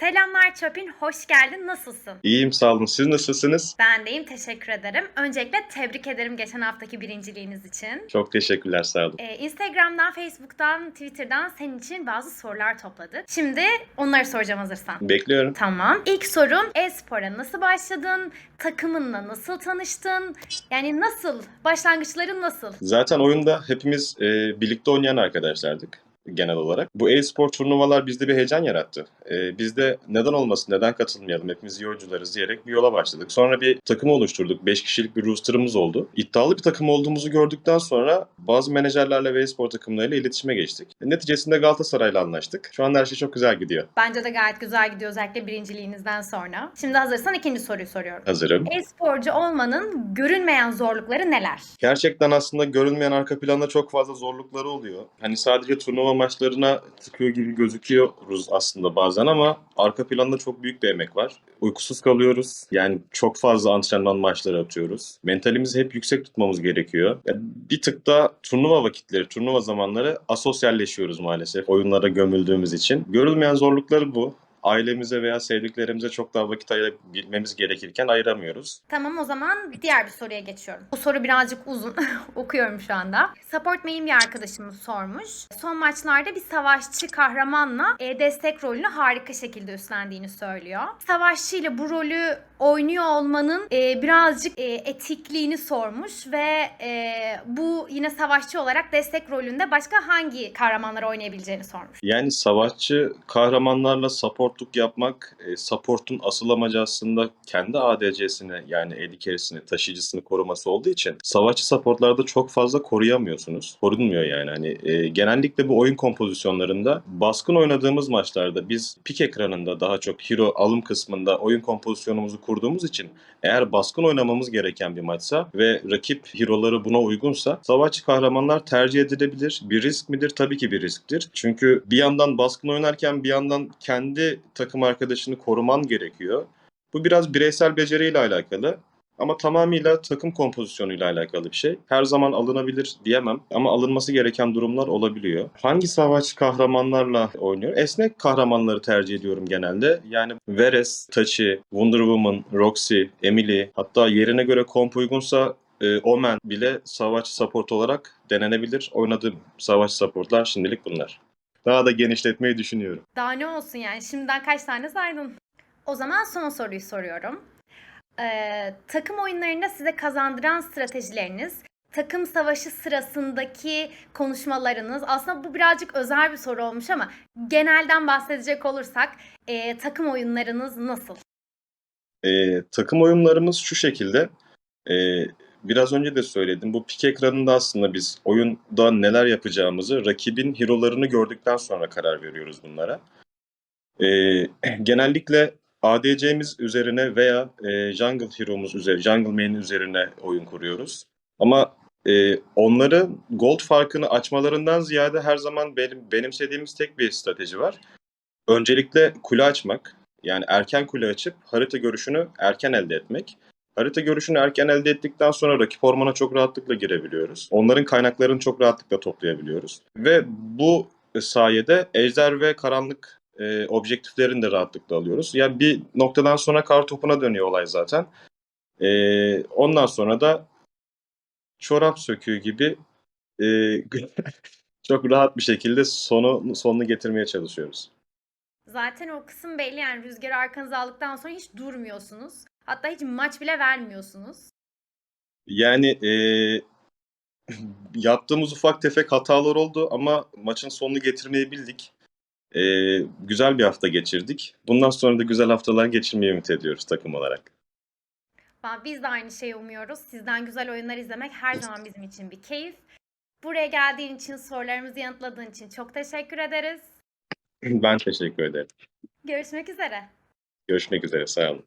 Selamlar Çöpin, hoş geldin. Nasılsın? İyiyim sağ olun. Siz nasılsınız? Ben deyim, teşekkür ederim. Öncelikle tebrik ederim geçen haftaki birinciliğiniz için. Çok teşekkürler sağ olun. Ee, Instagram'dan, Facebook'tan, Twitter'dan senin için bazı sorular topladık. Şimdi onları soracağım hazırsan. Bekliyorum. Tamam. İlk sorum e-spora nasıl başladın? Takımınla nasıl tanıştın? Yani nasıl? Başlangıçların nasıl? Zaten oyunda hepimiz e, birlikte oynayan arkadaşlardık genel olarak. Bu e-spor turnuvalar bizde bir heyecan yarattı. E, biz de neden olmasın, neden katılmayalım, hepimiz iyi oyuncularız diyerek bir yola başladık. Sonra bir takım oluşturduk. 5 kişilik bir roster'ımız oldu. İddialı bir takım olduğumuzu gördükten sonra bazı menajerlerle ve e-spor takımlarıyla iletişime geçtik. Neticesinde Galatasaray'la anlaştık. Şu anda her şey çok güzel gidiyor. Bence de gayet güzel gidiyor özellikle birinciliğinizden sonra. Şimdi hazırsan ikinci soruyu soruyorum. Hazırım. E-sporcu olmanın görünmeyen zorlukları neler? Gerçekten aslında görünmeyen arka planda çok fazla zorlukları oluyor. Hani sadece turnuva maçlarına tıkıyor gibi gözüküyoruz aslında bazen ama arka planda çok büyük bir emek var. Uykusuz kalıyoruz. Yani çok fazla antrenman maçları atıyoruz. Mentalimizi hep yüksek tutmamız gerekiyor. Ya bir tık da turnuva vakitleri, turnuva zamanları asosyalleşiyoruz maalesef oyunlara gömüldüğümüz için. Görülmeyen zorlukları bu. Ailemize veya sevdiklerimize çok daha vakit ayırabilmemiz gerekirken ayıramıyoruz. Tamam o zaman diğer bir soruya geçiyorum. Bu soru birazcık uzun. Okuyorum şu anda. Support main bir arkadaşımız sormuş. Son maçlarda bir savaşçı kahramanla e, destek rolünü harika şekilde üstlendiğini söylüyor. Savaşçı ile bu rolü oynuyor olmanın e, birazcık e, etikliğini sormuş ve e, bu yine savaşçı olarak destek rolünde başka hangi kahramanları oynayabileceğini sormuş. Yani savaşçı kahramanlarla supportluk yapmak, e, support'un asıl amacı aslında kendi ADC'sini yani AD carry'sini, taşıyıcısını koruması olduğu için savaşçı supportlarda çok fazla koruyamıyorsunuz. Korunmuyor yani. Hani e, genellikle bu oyun kompozisyonlarında baskın oynadığımız maçlarda biz pik ekranında daha çok hero alım kısmında oyun kompozisyonumuzu kurduğumuz için eğer baskın oynamamız gereken bir maçsa ve rakip hero'ları buna uygunsa savaşçı kahramanlar tercih edilebilir. Bir risk midir? Tabii ki bir risktir. Çünkü bir yandan baskın oynarken bir yandan kendi takım arkadaşını koruman gerekiyor. Bu biraz bireysel beceriyle alakalı. Ama tamamıyla takım kompozisyonuyla alakalı bir şey. Her zaman alınabilir diyemem ama alınması gereken durumlar olabiliyor. Hangi savaşçı kahramanlarla oynuyor? Esnek kahramanları tercih ediyorum genelde. Yani Veres, Tachi, Wonder Woman, Roxy, Emily hatta yerine göre komp uygunsa e, Omen bile savaşçı support olarak denenebilir. Oynadığım savaşçı supportlar şimdilik bunlar. Daha da genişletmeyi düşünüyorum. Daha ne olsun yani şimdiden kaç tane saydın? O zaman son soruyu soruyorum. Ee, takım oyunlarında size kazandıran stratejileriniz, takım savaşı sırasındaki konuşmalarınız, aslında bu birazcık özel bir soru olmuş ama genelden bahsedecek olursak e, takım oyunlarınız nasıl? E, takım oyunlarımız şu şekilde. E, biraz önce de söyledim. Bu pik ekranında aslında biz oyunda neler yapacağımızı rakibin hero'larını gördükten sonra karar veriyoruz bunlara. E, genellikle ADC'miz üzerine veya e, jungle hero'muz üzerine, jungle main üzerine oyun kuruyoruz. Ama e, onları gold farkını açmalarından ziyade her zaman benim benimsediğimiz tek bir strateji var. Öncelikle kule açmak. Yani erken kule açıp harita görüşünü erken elde etmek. Harita görüşünü erken elde ettikten sonra rakip ormana çok rahatlıkla girebiliyoruz. Onların kaynaklarını çok rahatlıkla toplayabiliyoruz. Ve bu sayede ejder ve karanlık e, objektiflerini de rahatlıkla alıyoruz. Yani bir noktadan sonra kar topuna dönüyor olay zaten. E, ondan sonra da çorap söküğü gibi e, çok rahat bir şekilde sonu sonunu getirmeye çalışıyoruz. Zaten o kısım belli yani rüzgarı arkanıza aldıktan sonra hiç durmuyorsunuz. Hatta hiç maç bile vermiyorsunuz. Yani e, yaptığımız ufak tefek hatalar oldu ama maçın sonunu getirmeyi bildik. E, güzel bir hafta geçirdik. Bundan sonra da güzel haftalar geçirmeyi ümit ediyoruz takım olarak. Biz de aynı şeyi umuyoruz. Sizden güzel oyunlar izlemek her zaman bizim için bir keyif. Buraya geldiğin için, sorularımızı yanıtladığın için çok teşekkür ederiz. Ben teşekkür ederim. Görüşmek üzere. Görüşmek üzere. Sağ olun.